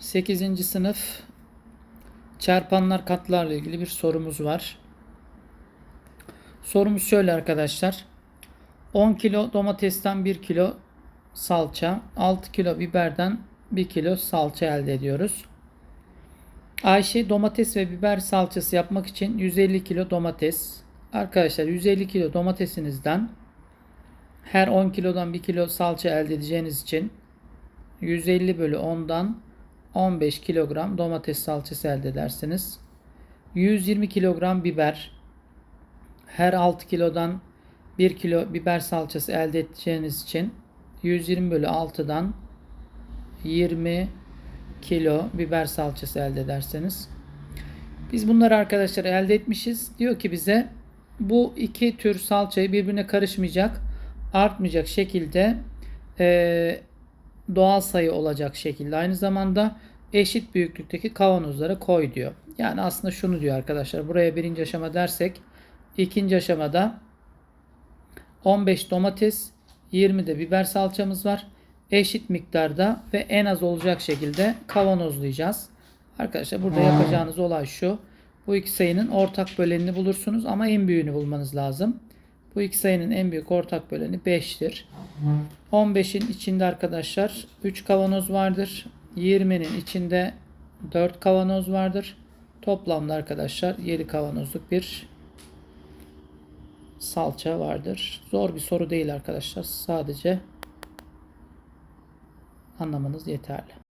8. sınıf çarpanlar katlarla ilgili bir sorumuz var. Sorumuz şöyle arkadaşlar. 10 kilo domatesten 1 kilo salça, 6 kilo biberden 1 kilo salça elde ediyoruz. Ayşe domates ve biber salçası yapmak için 150 kilo domates. Arkadaşlar 150 kilo domatesinizden her 10 kilodan 1 kilo salça elde edeceğiniz için 150 bölü 10'dan 15 kilogram domates salçası elde edersiniz. 120 kilogram biber. Her 6 kilodan 1 kilo biber salçası elde edeceğiniz için 120 bölü 6'dan 20 kilo biber salçası elde ederseniz. Biz bunları arkadaşlar elde etmişiz. Diyor ki bize bu iki tür salçayı birbirine karışmayacak, artmayacak şekilde eee doğal sayı olacak şekilde aynı zamanda eşit büyüklükteki kavanozlara koy diyor. Yani aslında şunu diyor arkadaşlar. Buraya birinci aşama dersek ikinci aşamada 15 domates 20 de biber salçamız var. Eşit miktarda ve en az olacak şekilde kavanozlayacağız. Arkadaşlar burada yapacağınız olay şu. Bu iki sayının ortak bölenini bulursunuz ama en büyüğünü bulmanız lazım. Bu iki sayının en büyük ortak böleni 5'tir. 15'in içinde arkadaşlar 3 kavanoz vardır. 20'nin içinde 4 kavanoz vardır. Toplamda arkadaşlar 7 kavanozluk bir salça vardır. Zor bir soru değil arkadaşlar. Sadece anlamanız yeterli.